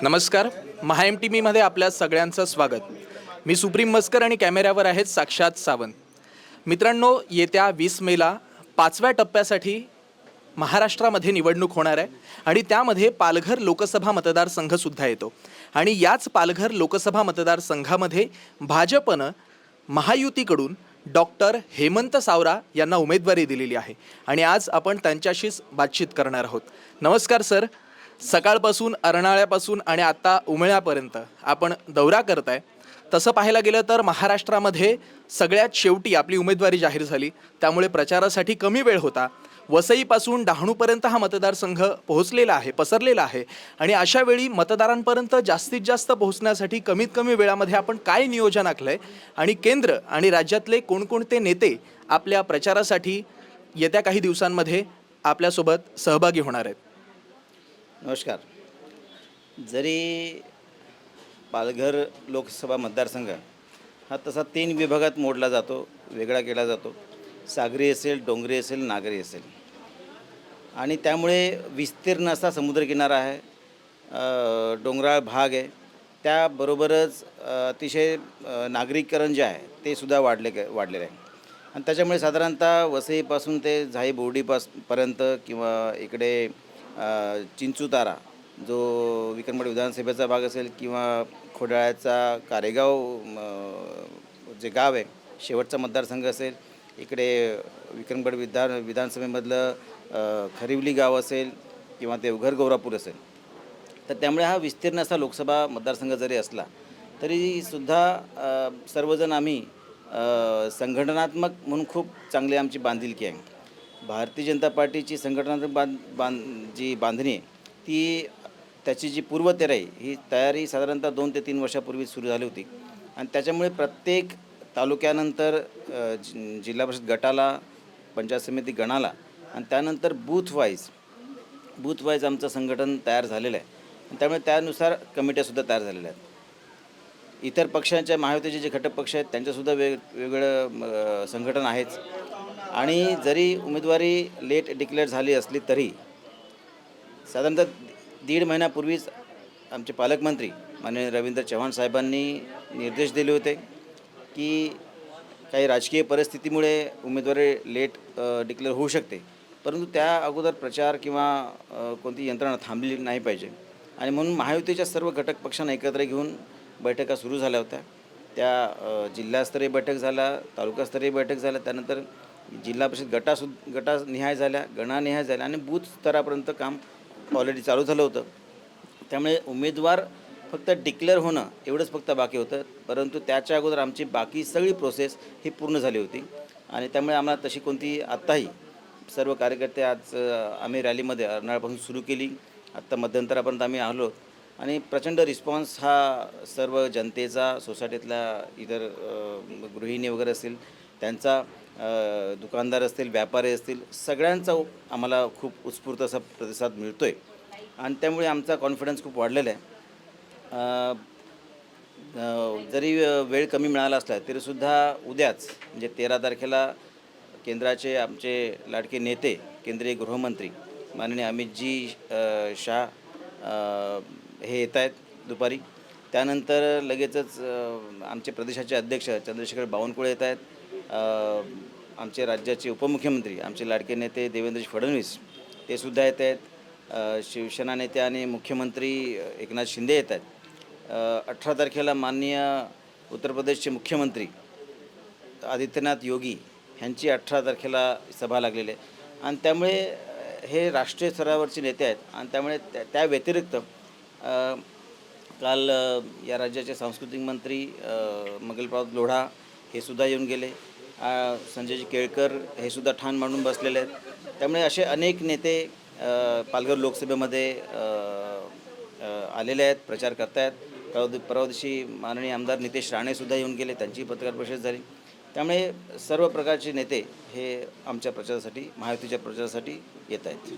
नमस्कार महा M T मीमध्ये आपल्या सगळ्यांचं स्वागत. मी सुप्रीम मस्कर आणि कॅमेऱ्यावर आहेत साक्षात सावंत. मित्रांनो येत्या वीस मेला पाचव्या टप्प्यासाठी महाराष्ट्रामध्ये निवडणूक होणार आहे आणि त्यामध्ये पालघर लोकसभा मतदारसंघसुद्धा येतो. आणि याच पालघर लोकसभा मतदारसंघामध्ये भाजपनं महायुतीकडून डॉक्टर हेमंत सावरा यांना उमेदवारी दिलेली आहे. आणि आज आपण त्यांच्याशीच बातचीत करणार आहोत. नमस्कार सर. सकाळपासून अर्नाळ्यापासून आणि आता उमळ्यापर्यंत आपण दौरा करताय. तसं पाहायला गेलं तर महाराष्ट्रामध्ये सगळ्यात शेवटी आपली उमेदवारी जाहीर झाली. त्यामुळे प्रचारासाठी कमी वेळ होता. वसईपासून डहाणूपर्यंत हा मतदारसंघ पोहोचलेला आहे पसरलेला आहे. आणि अशा वेळी मतदारांपर्यंत जास्तीत जास्त पोहोचण्यासाठी कमीत कमी वेळामध्ये आपण काय नियोजन आखलं आहे आणि केंद्र आणि राज्यातले कोणकोणते नेते आपल्या प्रचारासाठी येत्या काही दिवसांमध्ये आपल्यासोबत सहभागी होणार आहेत? नमस्कार. जरी पालघर लोकसभा मतदारसंघ हा तसा तीन विभागात मोडला जातो वेगळा केला जातो. सागरी असेल डोंगरी असेल नागरी असेल. आणि त्यामुळे विस्तीर्ण असा समुद्रकिनारा आहे. डोंगराळ भाग आहे. त्याबरोबरच अतिशय नागरीकरण जे आहे ते सुद्धा वाढले वाढलेलं आहे. आणि त्याच्यामुळे साधारणतः वसईपासून ते झाई बोर्डीपास पर्यंत किंवा इकडे चिंचुतारा जो विक्रमगड विधानसभेचा भाग असेल किंवा खोडाळ्याचा कारेगाव जे गाव आहे शेवटचा मतदारसंघ असेल इकडे विक्रमगड विधान विधानसभेमधलं खरिवली गाव असेल किंवा देवघर गौरापूर असेल तर त्यामुळे हा विस्तीर्ण असा लोकसभा मतदारसंघ जरी असला तरी सुद्धा सर्वजण आम्ही संघटनात्मक म्हणून खूप चांगली आमची बांधिलकी आहे. भारतीय जनता पार्टीची संघटनात्मक बांध बांध जी बांधणी आहे ती त्याची जी पूर्वतयारी ही तयारी साधारणतः दोन ते तीन वर्षापूर्वी सुरू झाली होती. आणि त्याच्यामुळे प्रत्येक तालुक्यानंतर जि जिल्हा परिषद गटाला पंचायत समिती गणाला आणि त्यानंतर बूथ वाईज बूथ वाईज आमचं संघटन तयार झालेलं आहे. आणि त्यामुळे त्यानुसार कमिट्यासुद्धा तयार झालेल्या आहेत. इतर पक्षांच्या महायुतीचे जे घटक पक्ष आहेत त्यांच्यासुद्धा वेग वेगळं संघटन आहेच. आणि जरी उमेदवारी लेट डिक्लेअर झाली असली तरी साधारणतः दीड महिन्यापूर्वीच आमचे पालकमंत्री माननीय रवींद्र चव्हाण साहेबांनी निर्देश दिले होते की काही राजकीय परिस्थितीमुळे उमेदवारी लेट डिक्लेअर होऊ शकते. परंतु त्या अगोदर प्रचार किंवा कोणती यंत्रणा थांबली नाही पाहिजे. आणि म्हणून महायुतीच्या सर्व घटक पक्षांना एकत्र घेऊन बैठका सुरू झाल्या होत्या. त्या जिल्हास्तरीय बैठक झाल्या तालुकास्तरीय बैठक झाल्या त्यानंतर जिल्हा परिषद गटासु गटानिहाय झाल्या गणानिहाय झाल्या आणि बूथ स्तरापर्यंत काम ऑलरेडी चालू झालं होतं. त्यामुळे उमेदवार फक्त डिक्लेअर होणं एवढंच फक्त बाकी होतं. परंतु त्याच्या अगोदर आमची बाकी सगळी प्रोसेस ही पूर्ण झाली होती. आणि त्यामुळे आम्हाला तशी कोणती आत्ताही सर्व कार्यकर्ते आज आम्ही रॅलीमध्ये अर्नाळपासून सुरू केली. आत्ता मध्यंतरापर्यंत आम्ही आलो. आणि प्रचंड रिस्पॉन्स हा सर्व जनतेचा सोसायटीतल्या इतर गृहिणी वगैरे असतील त्यांचा दुकानदार असतील व्यापारी असतील सगळ्यांचा आम्हाला खूप उत्स्फूर्त असा प्रतिसाद मिळतो आहे आणि त्यामुळे आमचा कॉन्फिडन्स खूप वाढलेला आहे. जरी वेळ कमी मिळाला असला तरीसुद्धा उद्याच म्हणजे तेरा तारखेला केंद्राचे आमचे लाडके नेते केंद्रीय गृहमंत्री माननीय अमितजी शाह हे येत आहेत दुपारी. त्यानंतर लगेचच आमचे प्रदेशाचे अध्यक्ष चंद्रशेखर बावनकुळे येत आहेत. आमचे राज्याचे उपमुख्यमंत्री आमचे लाडके नेते देवेंद्रजी फडणवीस ते सुद्धा येत आहेत. शिवसेना नेते आणि मुख्यमंत्री एकनाथ शिंदे येत आहेत. अठरा तारखेला माननीय उत्तर प्रदेशचे मुख्यमंत्री आदित्यनाथ योगी ह्यांची अठरा तारखेला सभा लागलेली आहे. आणि त्यामुळे हे राष्ट्रीय स्तरावरचे नेते आहेत. आणि त्यामुळे त्या त्या व्यतिरिक्त काल या राज्याचे सांस्कृतिक मंत्री अ, लोढा हे सुद्धा येऊन गेले. संजयजी केळकर हे सुद्धा ठाण मांडून बसलेले आहेत. त्यामुळे असे अनेक नेते पालघर लोकसभेमध्ये आलेले आहेत प्रचार करतायत. परवा परवा दिवशी माननीय आमदार नितेश राणेसुद्धा येऊन गेले त्यांची पत्रकार परिषद झाली. त्यामुळे सर्व प्रकारचे नेते हे आमच्या प्रचारासाठी महायुतीच्या प्रचारासाठी येत आहेत.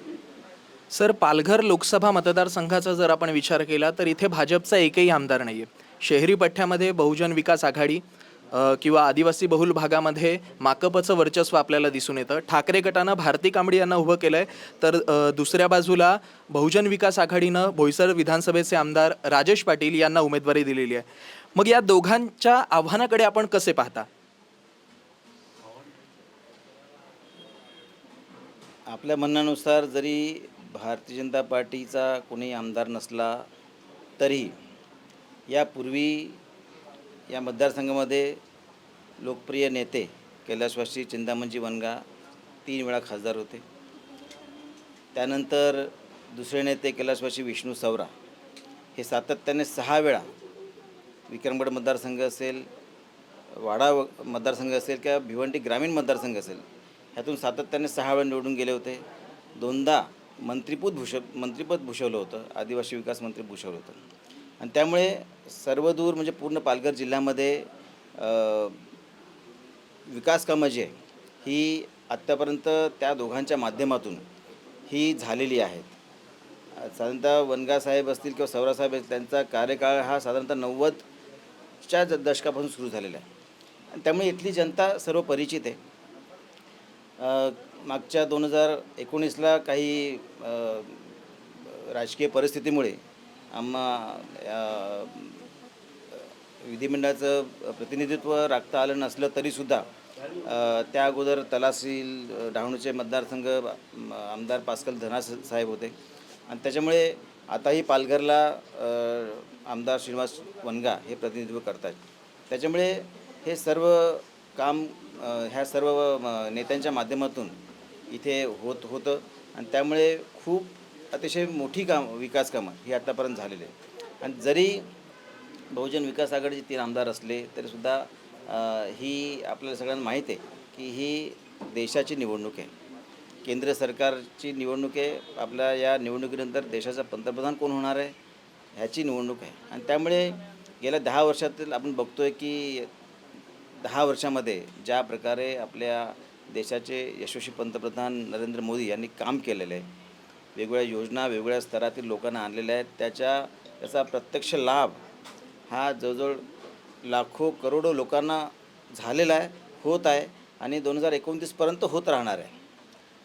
सर पालघर लोकसभा मतदारसंघाचा जर आपण विचार केला तर इथे भाजपचा एकही आमदार नाही आहे शहरी पठ्ठ्यामध्ये बहुजन विकास आघाडी किंवा आदिवासी बहुल भागामध्ये माकपचं वर्चस्व आपल्याला दिसून येतं. ठाकरे गटानं भारती कांबडी यांना उभं केलं आहे तर दुसऱ्या बाजूला बहुजन विकास आघाडीनं भोईसर विधानसभेचे आमदार राजेश पाटील यांना उमेदवारी दिलेली आहे. मग या दोघांच्या आव्हानाकडे आपण कसे पाहता? आपल्या म्हणण्यानुसार जरी भारतीय जनता पार्टीचा कोणी आमदार नसला तरी यापूर्वी या मतदारसंघामध्ये लोकप्रिय नेते कैलासवासी चिंतामणजी वनगा तीन वेळा खासदार होते. त्यानंतर दुसरे नेते कैलासवासी विष्णू सवरा. हे सातत्याने सहा वेळा विक्रमगड मतदारसंघ असेल वाडा व- मतदारसंघ असेल किंवा भिवंडी ग्रामीण मतदारसंघ असेल ह्यातून सातत्याने सहा वेळा निवडून गेले होते. दोनदा मंत्रीपूत भूष मंत्रीपद भूषवलं होतं आदिवासी विकास मंत्री भूषवलं होतं. आणि त्यामुळे सर्वदूर म्हणजे पूर्ण पालघर जिल्ह्यामध्ये विकास कामं जी आहे ही आत्तापर्यंत त्या दोघांच्या माध्यमातून ही झालेली आहेत. साधारणतः वनगा साहेब असतील किंवा सौरासाहेब असतील त्यांचा कार्यकाळ हा साधारणतः नव्वदच्या दशकापासून सुरू झालेला आहे. आणि त्यामुळे इथली जनता सर्व परिचित आहे. मागच्या दोन हजार एकोणीसला काही राजकीय परिस्थितीमुळे आम्हा विधिमंडळाचं प्रतिनिधित्व राखता आलं नसलं तरीसुद्धा त्या अगोदर तलासील डहाणूचे मतदारसंघ आमदार पास्कल धनास साहेब होते. आणि त्याच्यामुळे आताही पालघरला आमदार श्रीनिवास वनगा हे प्रतिनिधित्व करत आहेत त्याच्यामुळे हे सर्व काम ह्या सर्व म, नेत्यांच्या माध्यमातून इथे होत होतं. आणि त्यामुळे खूप अतिशय मोठी काम विकास कामं ही आत्तापर्यंत झालेली आहे आणि जरी बहुजन विकास आघाडीचे तीन आमदार असले तरीसुद्धा ही आपल्याला सगळ्यांना माहीत आहे की ही देशाची निवडणूक आहे. केंद्र सरकारची निवडणूक आहे. आपल्या या निवडणुकीनंतर देशाचा पंतप्रधान कोण होणार आहे? ह्याची निवडणूक आहे. आणि त्यामुळे गेल्या दहा वर्षातील आपण बघतोय की दहा वर्षामध्ये ज्या प्रकारे आपल्या देशाचे यशस्वी पंतप्रधान नरेंद्र मोदी यांनी काम केलेलं आहे वेगवेगळ्या योजना वेगवेगळ्या स्तरातील लोकांना आणलेल्या आहेत. त्याच्या त्याचा प्रत्यक्ष लाभ हा जवळजवळ लाखो करोडो लोकांना झालेला आहे होत आहे आणि दोन हजार एकोणतीसपर्यंत होत राहणार आहे.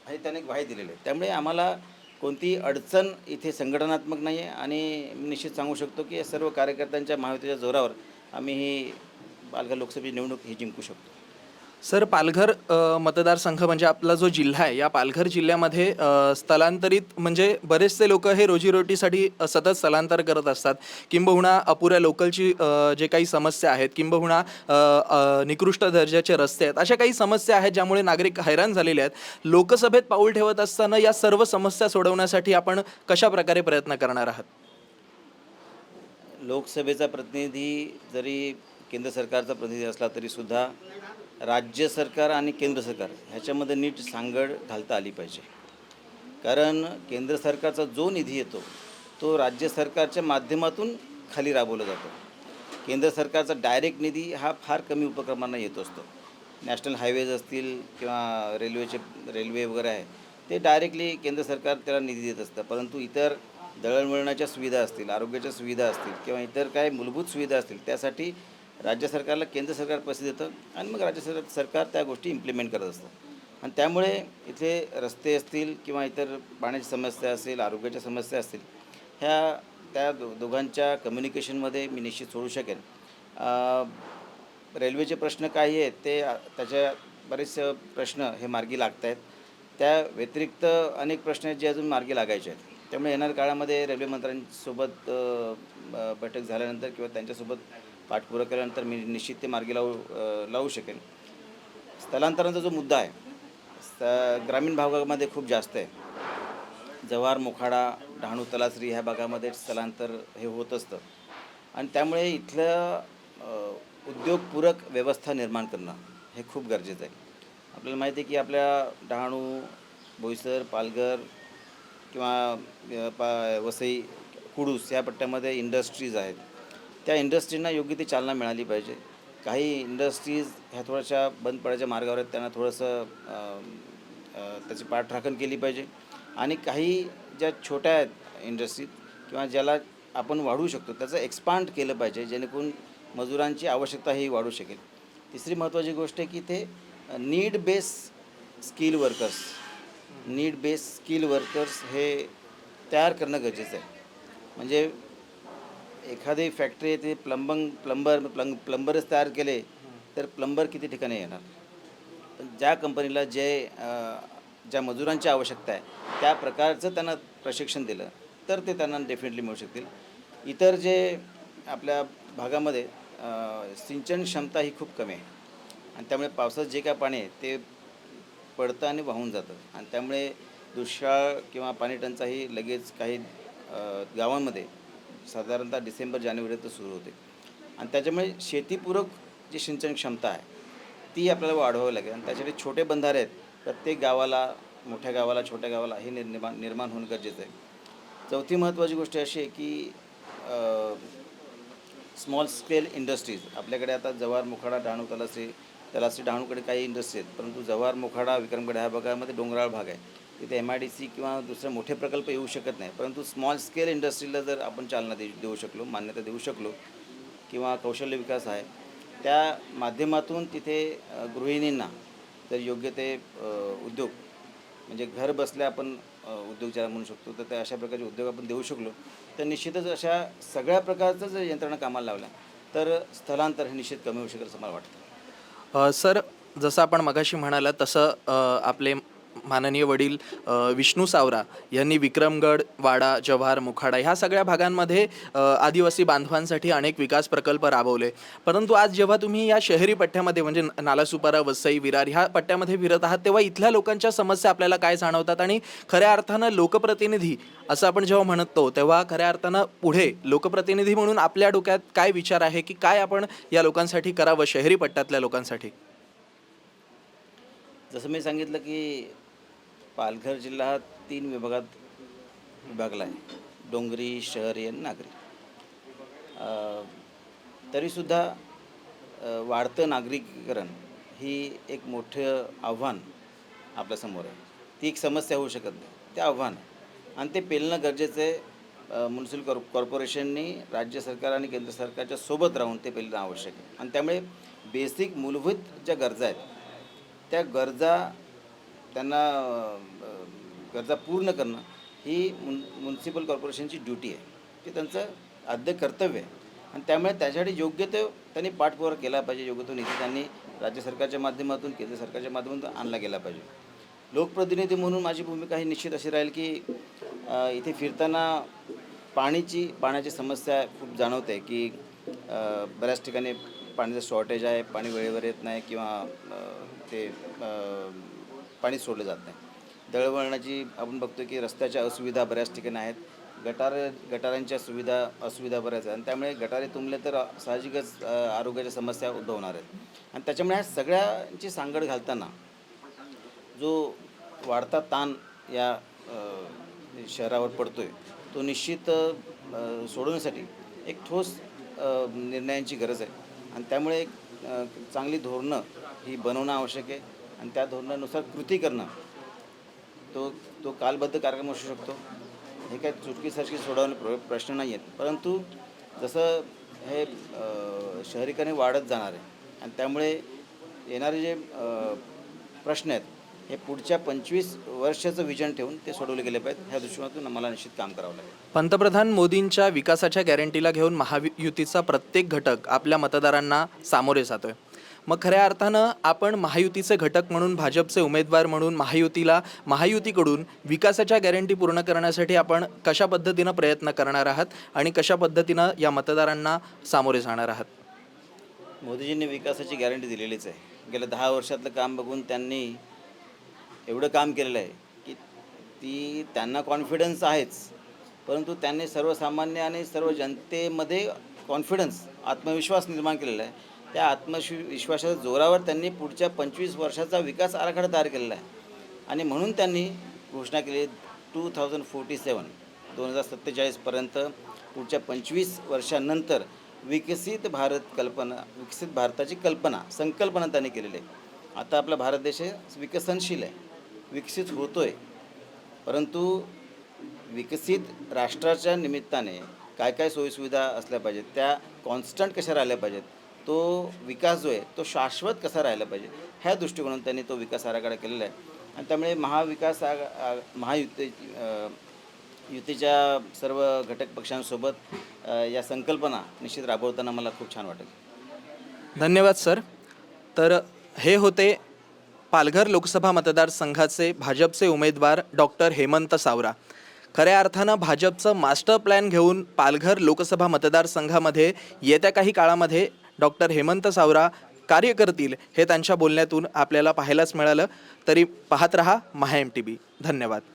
हे त्याने ग्वाही दिलेली आहे. त्यामुळे आम्हाला कोणतीही अडचण इथे संघटनात्मक नाही आहे आणि मी निश्चित सांगू शकतो की या सर्व कार्यकर्त्यांच्या महायुतीच्या जोरावर आम्ही ही पालघर लोकसभेची निवडणूक ही जिंकू शकतो. सर पालघर मतदारसंघ म्हणजे आपला जो जिल्हा आहे या पालघर जिल्ह्यामध्ये स्थलांतरित म्हणजे बरेचसे लोक हे रोजीरोटीसाठी सतत स्थलांतर करत असतात. किंबहुना अपुऱ्या लोकलची जे काही समस्या आहेत किंबहुना निकृष्ट दर्जाचे रस्ते आहेत अशा काही समस्या आहेत ज्यामुळे नागरिक हैराण झालेले आहेत. लोकसभेत पाऊल ठेवत असताना या सर्व समस्या सोडवण्यासाठी आपण कशा प्रकारे प्रयत्न करणार आहात? लोकसभेचा प्रतिनिधी जरी केंद्र सरकारचा प्रतिनिधी असला तरीसुद्धा राज्य सरकार आणि केंद्र सरकार ह्याच्यामध्ये नीट सांगड घालता आली पाहिजे. कारण केंद्र सरकारचा जो निधी येतो तो राज्य सरकारच्या माध्यमातून खाली राबवला जातो. केंद्र सरकारचा डायरेक्ट निधी हा फार कमी उपक्रमांना येत असतो. नॅशनल हायवेज असतील किंवा रेल्वेचे रेल्वे वगैरे आहे ते डायरेक्टली केंद्र सरकार त्याला निधी देत असतं. परंतु इतर दळणवळणाच्या सुविधा असतील आरोग्याच्या सुविधा असतील किंवा इतर काय मूलभूत सुविधा असतील त्यासाठी राज्य सरकारला केंद्र सरकार पैसे देतं आणि मग राज्य सरकार सरकार त्या गोष्टी इम्प्लिमेंट करत असतं. आणि त्यामुळे इथे रस्ते असतील किंवा इतर पाण्याची समस्या असेल आरोग्याच्या समस्या असतील ह्या त्या दो दोघांच्या कम्युनिकेशनमध्ये मी निश्चित सोडू शकेन. रेल्वेचे प्रश्न काही आहेत ते त्याच्या बरेचसे प्रश्न हे मार्गी लागत आहेत त्या व्यतिरिक्त अनेक प्रश्न आहेत जे अजून मार्गी लागायचे आहेत. त्यामुळे येणाऱ्या काळामध्ये रेल्वे मंत्र्यांसोबत बैठक झाल्यानंतर किंवा त्यांच्यासोबत पाठपुरावा केल्यानंतर मी निश्चित ते मार्गी लावू लावू शकेन. स्थलांतराचा जो मुद्दा आहे स्त ग्रामीण भागामध्ये खूप जास्त आहे. जव्हार मोखाडा डहाणू तलासरी ह्या भागामध्ये स्थलांतर हे होत असतं. आणि त्यामुळे इथलं उद्योगपूरक व्यवस्था निर्माण करणं हे खूप गरजेचं आहे. आपल्याला माहिती आहे की आपल्या डहाणू बोईसर पालघर किंवा पा वसई कुडूस या पट्ट्यामध्ये इंडस्ट्रीज आहेत. त्या इंडस्ट्रींना योग्य ती चालना मिळाली पाहिजे. काही इंडस्ट्रीज ह्या थोड्याशा बंद पडायच्या मार्गावर आहेत त्यांना थोडंसं त्याची पाठराखण केली पाहिजे. आणि काही ज्या छोट्या आहेत इंडस्ट्रीत किंवा ज्याला आपण वाढवू शकतो त्याचं एक्सपांड केलं पाहिजे जेणेकरून मजुरांची आवश्यकता ही वाढू शकेल. तिसरी महत्त्वाची गोष्ट आहे की ते need base skill workers need base skill workers हे तयार करणं गरजेचं आहे. म्हणजे एखादी फॅक्टरी ते प्लंबंग प्लंबर प्लं प्लंबरच तयार केले तर प्लंबर किती ठिकाणी येणार? पण ज्या कंपनीला जे ज्या मजुरांची आवश्यकता आहे त्या प्रकारचं त्यांना प्रशिक्षण दिलं तर ते त्यांना डेफिनेटली मिळू शकतील. इतर जे आपल्या भागामध्ये सिंचन क्षमता ही खूप कमी आहे. आणि त्यामुळे पावसात जे काय पाणी आहे ते पडतं आणि वाहून जातं. आणि त्यामुळे दुष्काळ किंवा पाणी टंचाई लगेच काही गावांमध्ये साधारणतः डिसेंबर जानेवारीत सुरू होते. आणि त्याच्यामुळे शेतीपूरक जी सिंचन क्षमता आहे ती आपल्याला वाढवावी लागेल. आणि त्यासाठी छोटे बंधारे आहेत. प्रत्येक गावाला मोठ्या गावाला छोट्या गावाला हे निर्माण निर्माण होणं गरजेचं आहे. चौथी महत्त्वाची गोष्ट अशी आहे की स्मॉल स्केल इंडस्ट्रीज आपल्याकडे आता जव्हार मोखाडा डहाणू तलासी तलासी डहाणूकडे काही इंडस्ट्री आहेत. परंतु जव्हार मोखाडा विक्रमगड ह्या भागामध्ये डोंगराळ भाग आहे. तिथे एम आय डी सी किंवा दुसरे मोठे प्रकल्प येऊ शकत नाही. परंतु स्मॉल स्केल इंडस्ट्रीला जर आपण चालना दे देऊ शकलो मान्यता देऊ शकलो किंवा कौशल्य विकास आहे त्या माध्यमातून तिथे गृहिणींना जर योग्य ते उद्योग म्हणजे घर बसल्या आपण उद्योग ज्याला म्हणू शकतो तर त्या अशा प्रकारचे उद्योग आपण देऊ शकलो तर निश्चितच अशा सगळ्या प्रकारचं जर यंत्रणा कामाला लावल्या तर स्थलांतर हे निश्चित कमी होऊ शकेल असं मला वाटतं. सर जसं आपण मगाशी म्हणाला तसं आपले माननीय वडील विष्णू सावरा यांनी विक्रमगड वाडा जव्हार मुखाडा ह्या सगळ्या भागांमध्ये आदिवासी बांधवांसाठी अनेक विकास प्रकल्प राबवले. परंतु आज जेव्हा तुम्ही या शहरी पट्ट्यामध्ये म्हणजे नालासुपारा वसई विरार ह्या पट्ट्यामध्ये फिरत आहात तेव्हा इथल्या लोकांच्या समस्या आपल्याला काय जाणवतात? आणि खऱ्या अर्थानं लोकप्रतिनिधी असं आपण जेव्हा म्हणतो तेव्हा खऱ्या अर्थानं पुढे लोकप्रतिनिधी म्हणून आपल्या डोक्यात काय विचार आहे? की काय आपण या लोकांसाठी करावं शहरी पट्ट्यातल्या लोकांसाठी? जसं मी सांगितलं की पालघर जिल्हा हा तीन विभागात विभागला आहे. डोंगरी शहरी आणि नागरी. तरीसुद्धा वाढतं नागरिकीकरण ही एक मोठं आव्हान आपल्यासमोर आहे. ती एक समस्या होऊ शकत नाही. ते आव्हान आहे. आणि ते पेलणं गरजेचं आहे. म्युन्सिपल कॉर्प कॉर्पोरेशननी राज्य सरकार आणि केंद्र सरकारच्या सोबत राहून ते पेलणं आवश्यक आहे. आणि त्यामुळे बेसिक मूलभूत ज्या गरजा आहेत त्या गरजा त्यांना गरजा पूर्ण करणं ही मुन म्युन्सिपल कॉर्पोरेशनची ड्युटी आहे. ते त्यांचं आद्य कर्तव्य आहे. आणि त्यामुळे त्याच्यासाठी योग्य ते त्यांनी पाठपुरावा केला पाहिजे योग्य तो निधी त्यांनी राज्य सरकारच्या माध्यमातून केंद्र सरकारच्या माध्यमातून आणला गेला पाहिजे. लोकप्रतिनिधी म्हणून माझी भूमिका ही निश्चित अशी राहील की इथे फिरताना पाणीची पाण्याची समस्या खूप जाणवते की बऱ्याच ठिकाणी पाण्याचं शॉर्टेज आहे पाणी वेळेवर येत नाही किंवा ते पाणी सोडलं जात नाही. दळवळणाची आपण बघतो की रस्त्याच्या असुविधा बऱ्याच ठिकाणी आहेत. गटार गटारांच्या सुविधा असुविधा बऱ्याच आहेत. आणि त्यामुळे गटारे तुंबले तर साहजिकच आरोग्याच्या समस्या उद्भवणार आहेत. आणि त्याच्यामुळे ह्या सगळ्यांची सांगड घालताना जो वाढता ताण या शहरावर पडतो आहे तो निश्चित सोडवण्यासाठी एक ठोस निर्णयांची गरज आहे. आणि त्यामुळे एक चांगली धोरणं ही बनवणं आवश्यक आहे. आणि त्या धोरणानुसार कृती करणं. तो तो कालबद्ध कार्यक्रम असू शकतो. हे काय चुटकीसारखी सोडवणे प्र प्रश्न नाही आहेत. परंतु जसं हे शहरीकरण वाढत जाणार आहे आणि त्यामुळे येणारे जे प्रश्न आहेत हे पुढच्या पंचवीस वर्षाचं विजन ठेवून ते सोडवले गेले पाहिजेत. ह्या दृष्टिकोनातून आम्हाला निश्चित काम करावं लागेल. पंतप्रधान मोदींच्या विकासाच्या गॅरंटीला घेऊन महायुतीचा प्रत्येक घटक आपल्या मतदारांना सामोरे जातोय. मग खऱ्या अर्थानं आपण महायुतीचे घटक म्हणून भाजपचे उमेदवार म्हणून महायुतीला महायुतीकडून विकासाच्या गॅरंटी पूर्ण करण्यासाठी आपण कशा पद्धतीनं प्रयत्न करणार आहात आणि कशा पद्धतीनं या मतदारांना सामोरे जाणार आहात? मोदीजींनी विकासाची गॅरंटी दिलेलीच आहे. गेल्या दहा वर्षातलं काम बघून त्यांनी एवढं काम केलेलं आहे की ती त्यांना कॉन्फिडन्स आहेच. परंतु त्यांनी सर्वसामान्य आणि सर्व जनतेमध्ये कॉन्फिडन्स आत्मविश्वास निर्माण केलेला आहे. त्या आत्मविश्वासाच्या जोरावर त्यांनी पुढच्या पंचवीस वर्षाचा विकास आराखडा तयार केलेला आहे. आणि म्हणून त्यांनी घोषणा केली टू थाउजंड फोर्टी सेवन दोन हजार सत्तेचाळीसपर्यंत पुढच्या पंचवीस वर्षानंतर विकसित भारत कल्पना विकसित भारताची कल्पना संकल्पना त्यांनी केलेली आहे. आता आपला भारत देश हे विकसनशील आहे विकसित होतो आहे परंतु विकसित राष्ट्राच्या निमित्ताने काय काय सोयीसुविधा असल्या पाहिजेत त्या कॉन्स्टंट कशा राहिल्या पाहिजेत तो विकास जो आहे तो शाश्वत कसा राहिला पाहिजे? ह्या दृष्टिकोनातून त्यांनी तो विकास आराखडा केलेला आहे. आणि त्यामुळे महाविकास आग आ- महायुती युतीच्या सर्व घटक पक्षांसोबत या संकल्पना निश्चित राबवताना मला खूप छान वाटेल. धन्यवाद सर. तर हे होते पालघर लोकसभा मतदारसंघाचे भाजपचे उमेदवार डॉक्टर हेमंत सावरा. खऱ्या अर्थानं भाजपचं मास्टर प्लॅन घेऊन पालघर लोकसभा मतदारसंघामध्ये येत्या काही काळामध्ये डॉक्टर हेमंत सावरा कार्य करतील हे त्यांच्या बोलण्यातून आपल्याला पाहायलाच मिळालं. तरी पाहत रहा महा एम टी बी धन्यवाद.